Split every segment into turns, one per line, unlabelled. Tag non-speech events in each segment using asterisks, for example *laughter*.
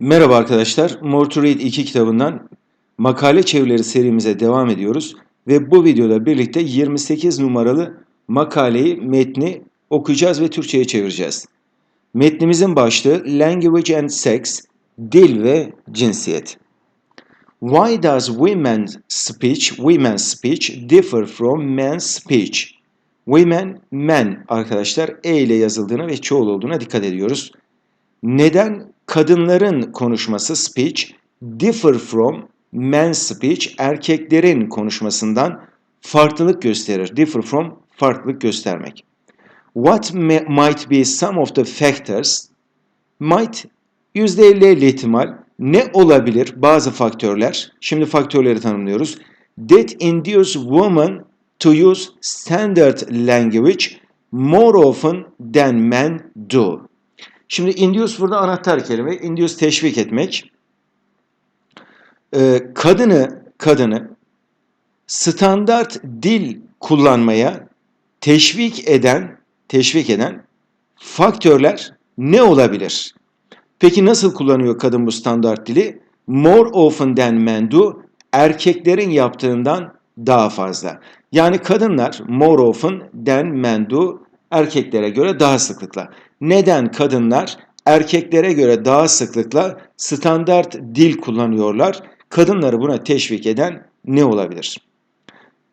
Merhaba arkadaşlar, More to Read 2 kitabından makale çevirileri serimize devam ediyoruz ve bu videoda birlikte 28 numaralı makaleyi, metni okuyacağız ve Türkçe'ye çevireceğiz. Metnimizin başlığı Language and Sex, Dil ve Cinsiyet. Why does women's speech, women's speech differ from men's speech? Women, men arkadaşlar E ile yazıldığına ve çoğul olduğuna dikkat ediyoruz. Neden kadınların konuşması speech differ from men's speech erkeklerin konuşmasından farklılık gösterir. Differ from farklılık göstermek. What might be some of the factors? Might %50 ihtimal ne olabilir bazı faktörler? Şimdi faktörleri tanımlıyoruz. That induce women to use standard language more often than men do. Şimdi induce burada anahtar kelime. Induce teşvik etmek. Ee, kadını kadını standart dil kullanmaya teşvik eden teşvik eden faktörler ne olabilir? Peki nasıl kullanıyor kadın bu standart dili? More often than men do. Erkeklerin yaptığından daha fazla. Yani kadınlar more often than men do erkeklere göre daha sıklıkla. Neden kadınlar erkeklere göre daha sıklıkla standart dil kullanıyorlar? Kadınları buna teşvik eden ne olabilir?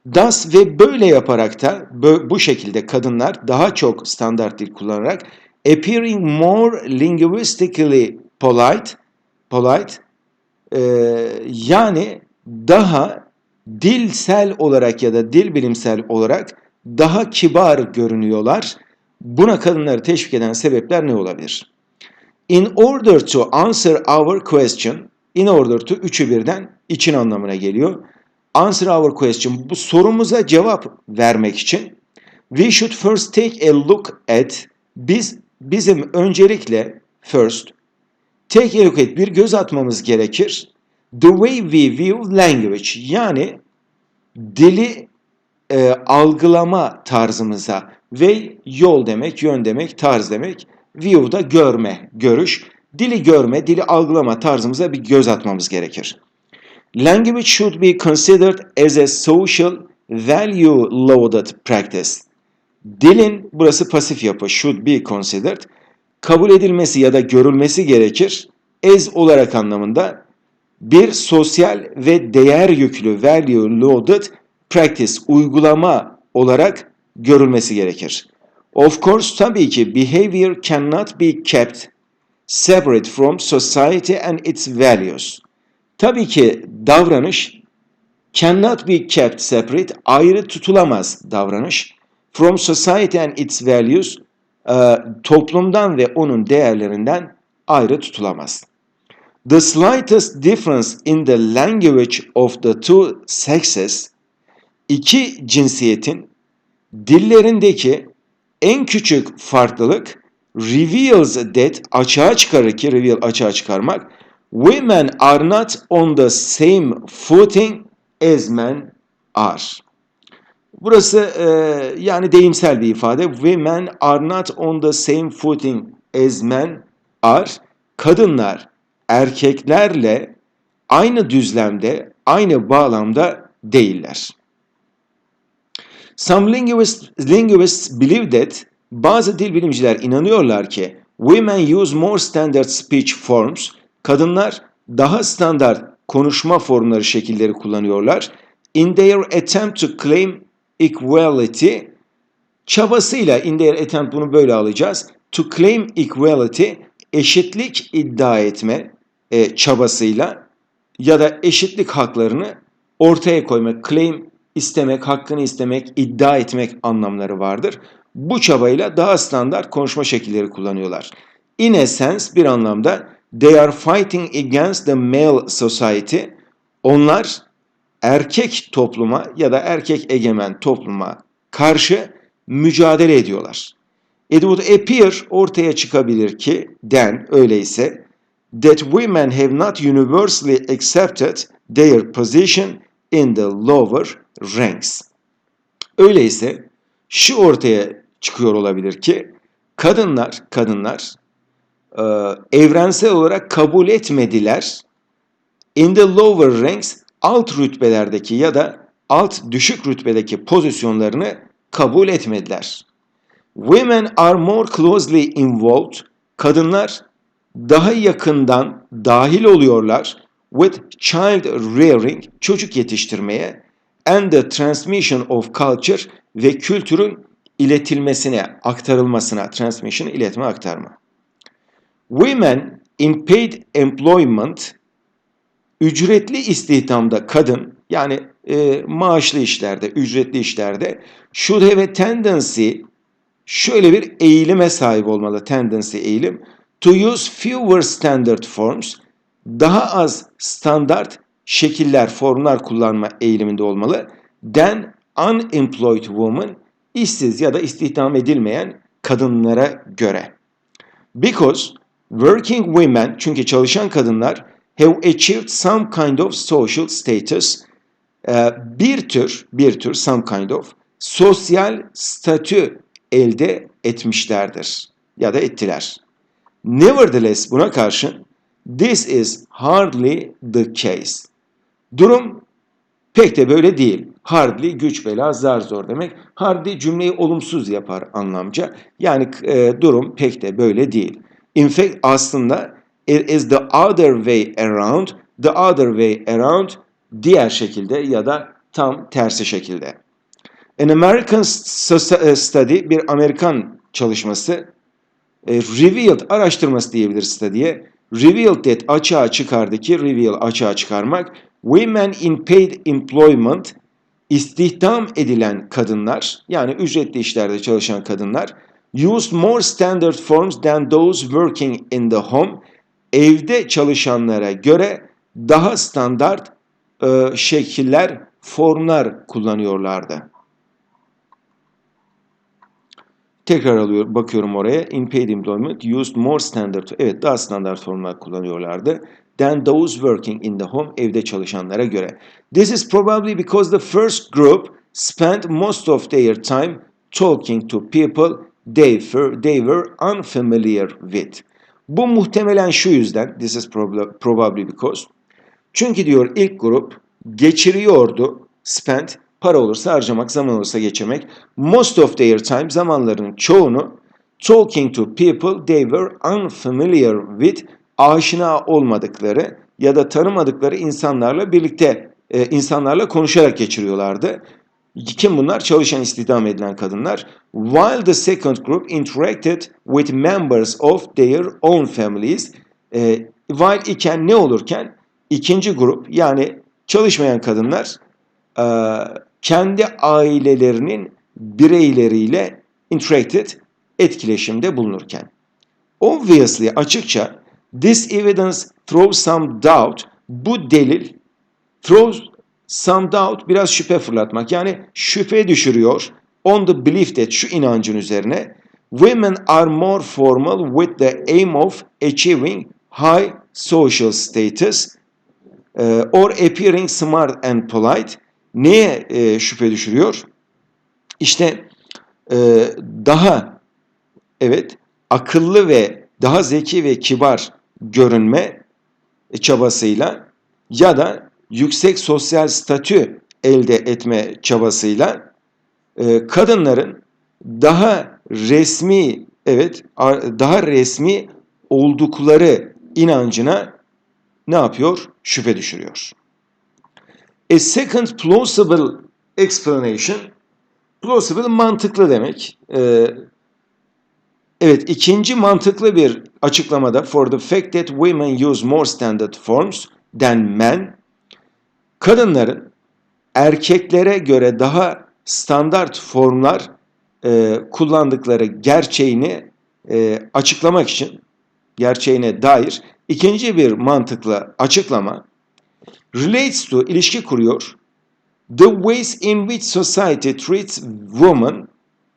Das ve böyle yaparak da bu şekilde kadınlar daha çok standart dil kullanarak appearing more linguistically polite polite e, yani daha dilsel olarak ya da dil bilimsel olarak daha kibar görünüyorlar. Buna kadınları teşvik eden sebepler ne olabilir? In order to answer our question, in order to üçü birden için anlamına geliyor. Answer our question, bu sorumuza cevap vermek için we should first take a look at, biz bizim öncelikle first take a look at bir göz atmamız gerekir. The way we view language yani dili e, algılama tarzımıza ve yol demek, yön demek, tarz demek, view da görme, görüş. Dili görme, dili algılama tarzımıza bir göz atmamız gerekir. Language should be considered as a social value loaded practice. Dilin, burası pasif yapı, should be considered, kabul edilmesi ya da görülmesi gerekir, as olarak anlamında bir sosyal ve değer yüklü value loaded practice, uygulama olarak görülmesi gerekir. Of course tabii ki behavior cannot be kept separate from society and its values. Tabii ki davranış cannot be kept separate, ayrı tutulamaz davranış. From society and its values, e, toplumdan ve onun değerlerinden ayrı tutulamaz. The slightest difference in the language of the two sexes iki cinsiyetin dillerindeki en küçük farklılık reveals that açığa çıkarır ki reveal açığa çıkarmak women are not on the same footing as men are. Burası e, yani deyimsel bir ifade. Women are not on the same footing as men are. Kadınlar erkeklerle aynı düzlemde, aynı bağlamda değiller. Some linguists, linguists believe that bazı dil bilimciler inanıyorlar ki women use more standard speech forms, kadınlar daha standart konuşma formları şekilleri kullanıyorlar. In their attempt to claim equality, çabasıyla in their attempt bunu böyle alacağız. To claim equality, eşitlik iddia etme e, çabasıyla ya da eşitlik haklarını ortaya koymak, claim istemek, hakkını istemek, iddia etmek anlamları vardır. Bu çabayla daha standart konuşma şekilleri kullanıyorlar. In a sense bir anlamda they are fighting against the male society. Onlar erkek topluma ya da erkek egemen topluma karşı mücadele ediyorlar. It would appear ortaya çıkabilir ki den öyleyse that women have not universally accepted their position in the lower ranks. Öyleyse şu ortaya çıkıyor olabilir ki kadınlar kadınlar e, evrensel olarak kabul etmediler. In the lower ranks alt rütbelerdeki ya da alt düşük rütbedeki pozisyonlarını kabul etmediler. Women are more closely involved. Kadınlar daha yakından dahil oluyorlar with child rearing, çocuk yetiştirmeye and the transmission of culture ve kültürün iletilmesine, aktarılmasına, transmission, iletme, aktarma. Women in paid employment, ücretli istihdamda kadın, yani e, maaşlı işlerde, ücretli işlerde should have a tendency, şöyle bir eğilime sahip olmalı, tendency eğilim, to use fewer standard forms, daha az standart şekiller, formlar kullanma eğiliminde olmalı. Than unemployed woman, işsiz ya da istihdam edilmeyen kadınlara göre. Because working women, çünkü çalışan kadınlar have achieved some kind of social status, e, bir tür, bir tür, some kind of, sosyal statü elde etmişlerdir ya da ettiler. Nevertheless buna karşın this is hardly the case. Durum pek de böyle değil. Hardly güç bela zar zor demek. Hardly cümleyi olumsuz yapar anlamca. Yani e, durum pek de böyle değil. In fact aslında it is the other way around. The other way around diğer şekilde ya da tam tersi şekilde. An American study bir Amerikan çalışması e, revealed araştırması diyebiliriz study'ye. Revealed that açığa çıkardı ki reveal açığa çıkarmak. Women in paid employment istihdam edilen kadınlar yani ücretli işlerde çalışan kadınlar used more standard forms than those working in the home evde çalışanlara göre daha standart e, şekiller, formlar kullanıyorlardı. Tekrar alıyorum, bakıyorum oraya. In paid employment used more standard. Evet, daha standart formlar kullanıyorlardı. Than those working in the home, evde çalışanlara göre. This is probably because the first group spent most of their time talking to people they they were unfamiliar with. Bu muhtemelen şu yüzden, this is probably because. Çünkü diyor ilk grup geçiriyordu, spent, para olursa harcamak, zaman olursa geçirmek. Most of their time, zamanlarının çoğunu talking to people they were unfamiliar with, aşina olmadıkları ya da tanımadıkları insanlarla birlikte, e, insanlarla konuşarak geçiriyorlardı. Kim bunlar? Çalışan istihdam edilen kadınlar. While the second group interacted with members of their own families. E, while iken ne olurken? ikinci grup yani çalışmayan kadınlar kendi ailelerinin bireyleriyle interacted etkileşimde bulunurken. Obviously açıkça this evidence throws some doubt. Bu delil throws some doubt biraz şüphe fırlatmak. Yani şüphe düşürüyor on the belief that şu inancın üzerine. Women are more formal with the aim of achieving high social status or appearing smart and polite neye e, şüphe düşürüyor? İşte e, daha evet akıllı ve daha zeki ve kibar görünme çabasıyla ya da yüksek sosyal statü elde etme çabasıyla e, kadınların daha resmi evet daha resmi oldukları inancına ne yapıyor? Şüphe düşürüyor. A second plausible explanation, plausible mantıklı demek. Ee, evet, ikinci mantıklı bir açıklamada for the fact that women use more standard forms than men, kadınların erkeklere göre daha standart formlar e, kullandıkları gerçeğini e, açıklamak için, gerçeğine dair ikinci bir mantıklı açıklama, relates to ilişki kuruyor. The ways in which society treats women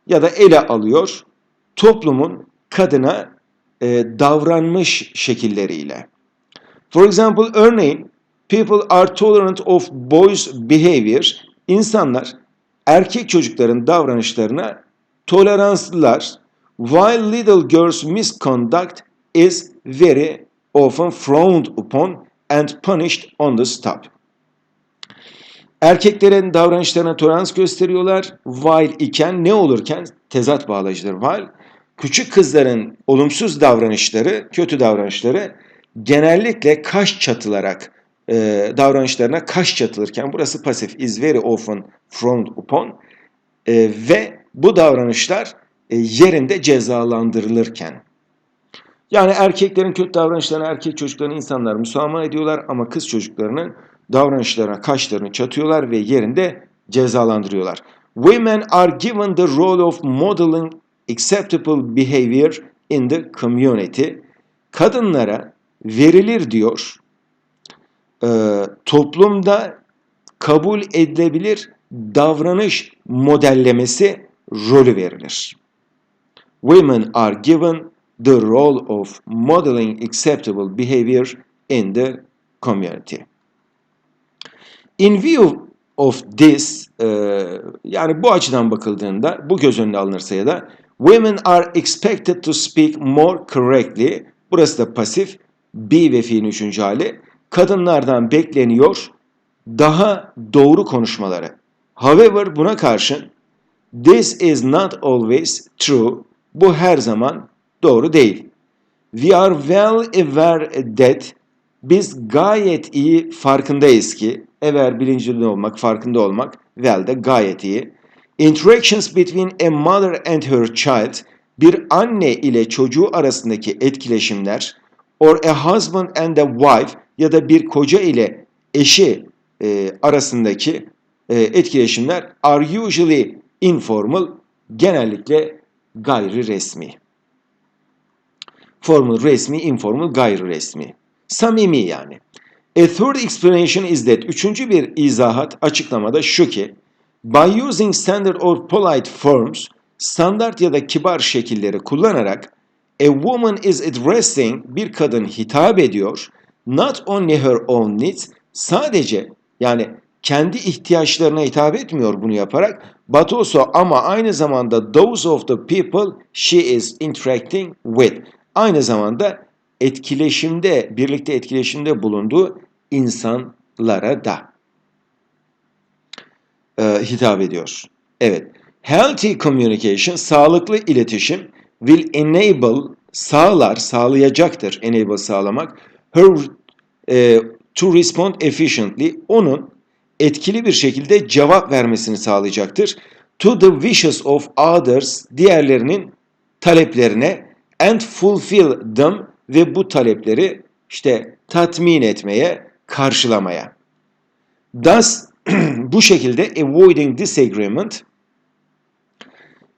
ya da ele alıyor toplumun kadına e, davranmış şekilleriyle. For example, örneğin people are tolerant of boys behavior. İnsanlar erkek çocukların davranışlarına toleranslılar. While little girls misconduct is very often frowned upon and punished on the spot. Erkeklerin davranışlarına tolerans gösteriyorlar. While iken ne olurken tezat bağlacıdır. While küçük kızların olumsuz davranışları, kötü davranışları genellikle kaş çatılarak e, davranışlarına kaş çatılırken burası pasif is very often frowned upon e, ve bu davranışlar e, yerinde cezalandırılırken yani erkeklerin kötü davranışlarına erkek çocuklarını insanlar müsamaha ediyorlar ama kız çocuklarının davranışlarına kaşlarını çatıyorlar ve yerinde cezalandırıyorlar. Women are given the role of modeling acceptable behavior in the community. Kadınlara verilir diyor e, toplumda kabul edilebilir davranış modellemesi rolü verilir. Women are given the role of modeling acceptable behavior in the community. In view of this, e, yani bu açıdan bakıldığında, bu göz önüne alınırsa ya da women are expected to speak more correctly, burası da pasif, be ve fiilin üçüncü hali, kadınlardan bekleniyor. Daha doğru konuşmaları. However buna karşın this is not always true, bu her zaman doğru değil. We are well aware that biz gayet iyi farkındayız ki, ever bilincili olmak, farkında olmak, well de gayet iyi. Interactions between a mother and her child, bir anne ile çocuğu arasındaki etkileşimler, or a husband and a wife ya da bir koca ile eşi e, arasındaki e, etkileşimler are usually informal, genellikle gayri resmi. Formal resmi, informal gayri resmi. Samimi yani. A third explanation is that üçüncü bir izahat açıklamada şu ki by using standard or polite forms standart ya da kibar şekilleri kullanarak a woman is addressing bir kadın hitap ediyor not only her own needs sadece yani kendi ihtiyaçlarına hitap etmiyor bunu yaparak but also ama aynı zamanda those of the people she is interacting with aynı zamanda etkileşimde birlikte etkileşimde bulunduğu insanlara da e, hitap ediyor. Evet. Healthy communication, sağlıklı iletişim will enable, sağlar, sağlayacaktır, enable sağlamak, her e, to respond efficiently, onun etkili bir şekilde cevap vermesini sağlayacaktır. To the wishes of others, diğerlerinin taleplerine and fulfill them ve bu talepleri işte tatmin etmeye, karşılamaya. Thus, *clears throat* bu şekilde avoiding disagreement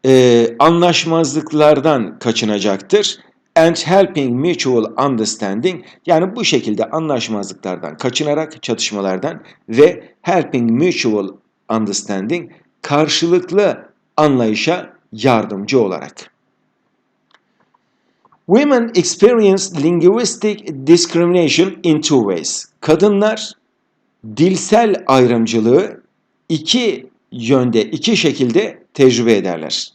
e, anlaşmazlıklardan kaçınacaktır. And helping mutual understanding yani bu şekilde anlaşmazlıklardan kaçınarak çatışmalardan ve helping mutual understanding karşılıklı anlayışa yardımcı olarak. Women experience linguistic discrimination in two ways. Kadınlar dilsel ayrımcılığı iki yönde, iki şekilde tecrübe ederler.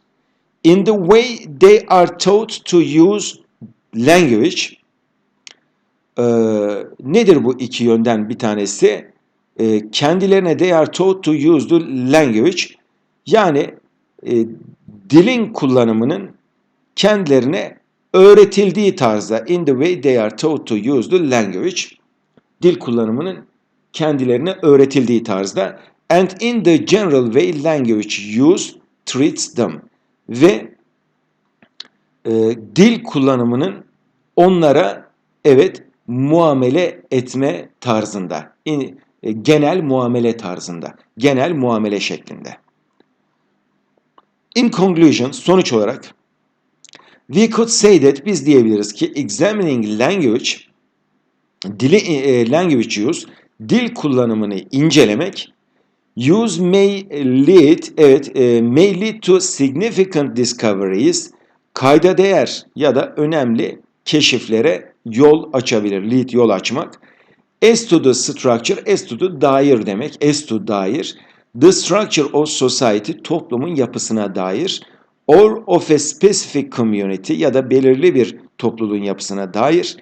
In the way they are taught to use language, e, nedir bu iki yönden bir tanesi? E, kendilerine they are taught to use the language, yani e, dilin kullanımının kendilerine öğretildiği tarzda in the way they are taught to use the language, dil kullanımının kendilerine öğretildiği tarzda and in the general way language use treats them ve e, dil kullanımının onlara evet muamele etme tarzında in, e, genel muamele tarzında genel muamele şeklinde. In conclusion sonuç olarak we could say that biz diyebiliriz ki examining language dili e, language use dil kullanımını incelemek use may lead evet e, may lead to significant discoveries kayda değer ya da önemli keşiflere yol açabilir. Lead yol açmak. As to the structure, as to the dair demek. As to dair. The structure of society toplumun yapısına dair. Or of a specific community ya da belirli bir topluluğun yapısına dair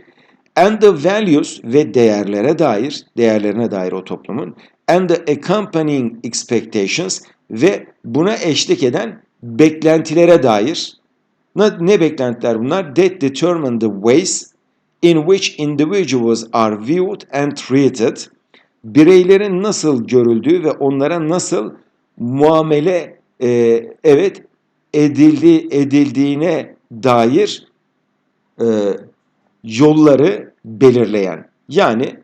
and the values ve değerlere dair, değerlerine dair o toplumun and the accompanying expectations ve buna eşlik eden beklentilere dair ne, ne beklentiler bunlar? That determine the ways in which individuals are viewed and treated. Bireylerin nasıl görüldüğü ve onlara nasıl muamele e, evet edildi edildiğine dair e, yolları belirleyen. Yani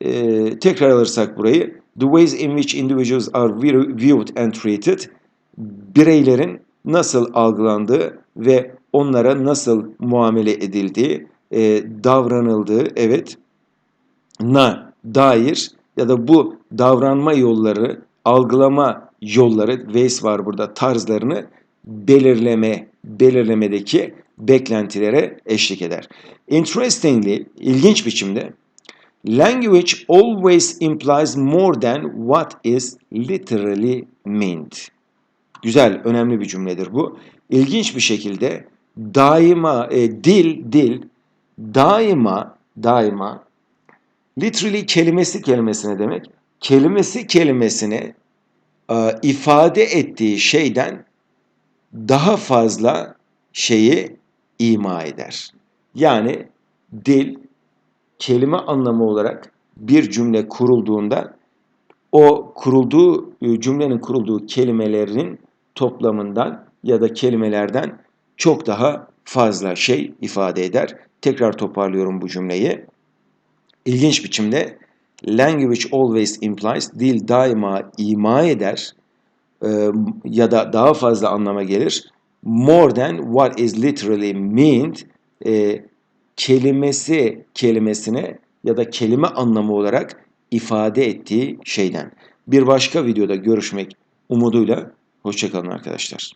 e, tekrar alırsak burayı the ways in which individuals are viewed and treated bireylerin nasıl algılandığı ve onlara nasıl muamele edildiği, e, davranıldığı evet na dair ya da bu davranma yolları, algılama yolları, ways var burada tarzlarını belirleme, belirlemedeki beklentilere eşlik eder. Interestingly, ilginç biçimde language always implies more than what is literally meant. Güzel, önemli bir cümledir bu. İlginç bir şekilde daima e, dil dil daima daima literally kelimesi kelimesine demek kelimesi kelimesine e, ifade ettiği şeyden daha fazla şeyi ima eder. Yani dil kelime anlamı olarak bir cümle kurulduğunda o kurulduğu e, cümlenin kurulduğu kelimelerin toplamından ya da kelimelerden çok daha fazla şey ifade eder. Tekrar toparlıyorum bu cümleyi. İlginç biçimde language always implies dil daima ima eder ya da daha fazla anlama gelir. More than what is literally meant e, kelimesi kelimesine ya da kelime anlamı olarak ifade ettiği şeyden. Bir başka videoda görüşmek umuduyla hoşçakalın arkadaşlar.